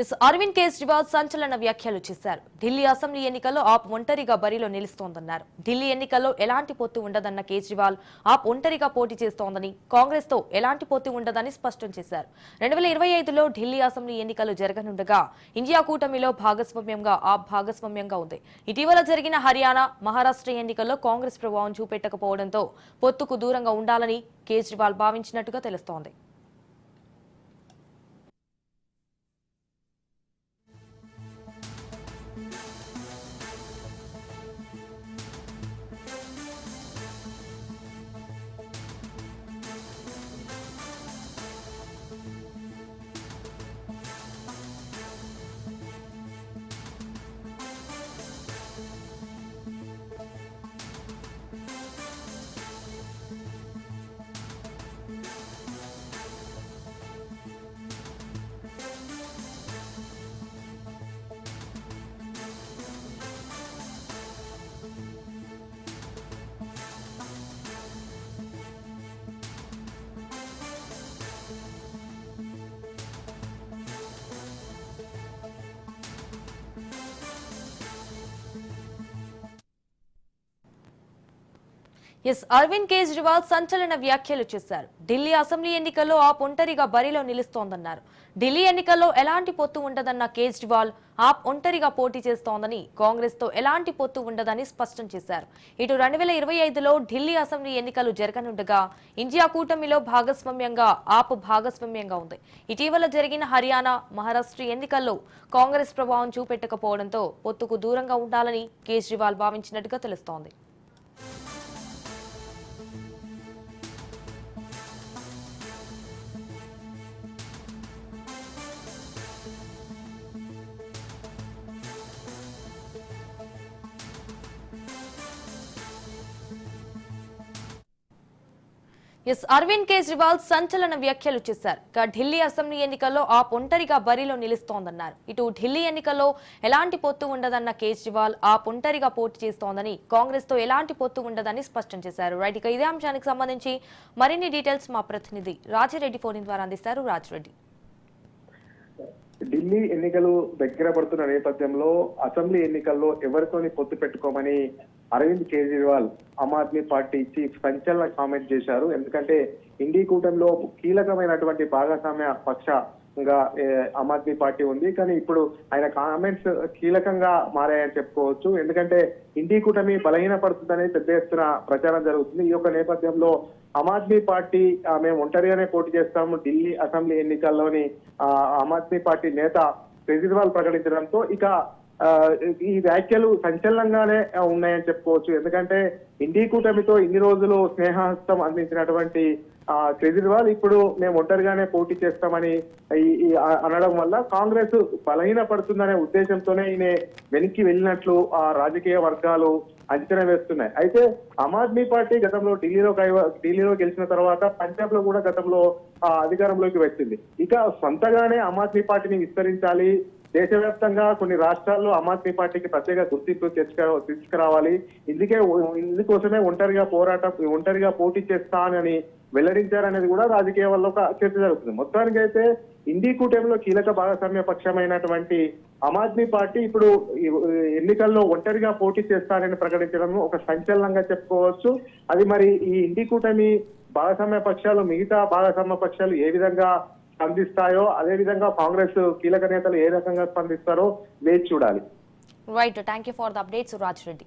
Yes Arvind Kejriwal సంచలన వ్యాఖ్యలు చేశారు. ఢిల్లీ అసెంబ్లీ ఎన్నికల్లో ఆప్ ఒంటరిగా బరిలో నిలుస్తోందన్నారు. ఢిల్లీ ఎన్నికల్లో ఎలాంటి పొత్తు ఉండదన్న కేజ్రీవాల్ ఆప్ ఒంటరిగా పోటీ చేస్తోందని కాంగ్రెస్తో ఎలాంటి పొత్తు ఉండదని స్పష్టం చేశారు. రెండు వేల ఇరవై ఐదులో ఢిల్లీ అసెంబ్లీ ఎన్నికలు జరగనుండగా ఇండియా కూటమిలో భాగస్వామ్యంగా ఆప్ భాగస్వామ్యంగా ఉంది. ఇటీవల జరిగిన హర్యానా మహారాష్ట్ర ఎన్నికల్లో కాంగ్రెస్ ప్రభావం చూపెట్టకపోవడంతో పొత్తుకు దూరంగా ఉండాలని కేజ్రీవాల్ భావించినట్టుగా తెలుస్తోంది. ఎస్ అరవింద్ కేజ్రీవాల్ సంచలన వ్యాఖ్యలు చేశారు. ఢిల్లీ అసెంబ్లీ ఎన్నికల్లో ఆప్ ఒంటరిగా బరిలో నిలుస్తోందన్నారు. ఢిల్లీ ఎన్నికల్లో ఎలాంటి పొత్తు ఉండదన్న కేజ్రీవాల్ ఆప్ ఒంటరిగా పోటీ చేస్తోందని కాంగ్రెస్తో ఎలాంటి పొత్తు ఉండదని స్పష్టం చేశారు. ఇటు రెండు వేల ఇరవై ఐదులో ఢిల్లీ అసెంబ్లీ ఎన్నికలు జరగనుండగా ఇండియా కూటమిలో భాగస్వామ్యంగా ఆప్ భాగస్వామ్యంగా ఉంది. ఇటీవల జరిగిన హర్యానా మహారాష్ట్ర ఎన్నికల్లో కాంగ్రెస్ ప్రభావం చూపెట్టకపోవడంతో పొత్తుకు దూరంగా ఉండాలని కేజ్రీవాల్ భావించినట్టుగా తెలుస్తోంది. ఎస్ అరవింద్ కేజ్రీవాల్ సంచలన వ్యాఖ్యలు చేశారు. ఇక ఢిల్లీ అసెంబ్లీ ఎన్నికల్లో ఆ ఒంటరిగా బరిలో నిలుస్తోందన్నారు. ఇటు ఢిల్లీ ఎన్నికల్లో ఎలాంటి పొత్తు ఉండదన్న కేజ్రీవాల్ ఆ ఒంటరిగా పోటీ చేస్తోందని కాంగ్రెస్తో ఎలాంటి పొత్తు ఉండదని స్పష్టం చేశారు. రైట్ ఇక ఇదే అంశానికి సంబంధించి మరిన్ని డీటెయిల్స్ మా ప్రతినిధి రాజిరెడ్డి ఫోన్ ద్వారా అందిస్తారు. రాజిరెడ్డి. ఢిల్లీ ఎన్నికలు దగ్గర పడుతున్న నేపథ్యంలో అసెంబ్లీ ఎన్నికల్లో ఎవరితోని పొత్తు పెట్టుకోమని అరవింద్ కేజ్రీవాల్ ఆమ్ ఆద్మీ పార్టీ చీఫ్ సంచలన కామెంట్ చేశారు. ఎందుకంటే ఇండి కూటమిలో కీలకమైనటువంటి భాగస్వామ్య పక్ష ఏ, ఆమ్ ఆద్మీ పార్టీ ఉంది. కానీ ఇప్పుడు ఆయన కామెంట్స్ కీలకంగా మారాయని చెప్పుకోవచ్చు. ఎందుకంటే ఇండీ కూటమి బలహీనపడుతుందని పెద్ద ఎత్తున ప్రచారం జరుగుతుంది. ఈ యొక్క నేపథ్యంలో ఆమ్ ఆద్మీ పార్టీ మేము ఒంటరిగానే పోటీ చేస్తాము. ఢిల్లీ అసెంబ్లీ ఎన్నికల్లోని ఆ, ఆమ్ ఆద్మీ పార్టీ నేత కేజ్రీవాల్ ప్రకటించడంతో ఇక ఈ వ్యాఖ్యలు సంచలనంగానే ఉన్నాయని చెప్పుకోవచ్చు. ఎందుకంటే ఇండి కూటమితో ఇన్ని రోజులు స్నేహహస్తం అందించినటువంటి ఆ, కేజ్రీవాల్ ఇప్పుడు మేము ఒంటరిగానే పోటీ చేస్తామని ఈ- అనడం వల్ల కాంగ్రెస్ బలహీన పడుతుందనే ఉద్దేశంతోనే ఈయన వెనక్కి వెళ్ళినట్లు ఆ రాజకీయ వర్గాలు అంచనా వేస్తున్నాయి. అయితే ఆమ్ ఆద్మీ పార్టీ గతంలో ఢిల్లీలో ఢిల్లీలో గెలిచిన తర్వాత పంజాబ్లో కూడా గతంలో ఆ, అధికారంలోకి వచ్చింది. ఇక సొంతగానే ఆమ్ ఆద్మీ పార్టీని విస్తరించాలి దేశవ్యాప్తంగా కొన్ని రాష్ట్రాల్లో ఆమ్ ఆద్మీ పార్టీకి ప్రత్యేక గుర్తింపు తీసుకురావాలి. ఇందుకే ఇందుకోసమే ఒంటరిగా పోరాటం ఒంటరిగా పోటీ చేస్తానని వెల్లడించారనేది కూడా రాజకీయ వల్ల ఒక చర్చ జరుగుతుంది. మొత్తానికి అయితే ఇండి కూటమిలో కీలక భాగస్వామ్య పక్షమైనటువంటి ఆమ్ ఆద్మీ పార్టీ ఇప్పుడు ఎన్నికల్లో ఒంటరిగా పోటీ చేస్తానని ప్రకటించడం ఒక సంచలనంగా చెప్పుకోవచ్చు. అది మరి ఈ ఇండి కూటమి భాగస్వామ్య పక్షాలు మిగతా భాగస్వామ్య పక్షాలు ఏ విధంగా స్పందిస్తాయో అదే విధంగా కాంగ్రెస్ కీలక నేతలు ఏ రకంగా స్పందిస్తారో వేచి చూడాలి. Right thank you for the updates Raji Reddy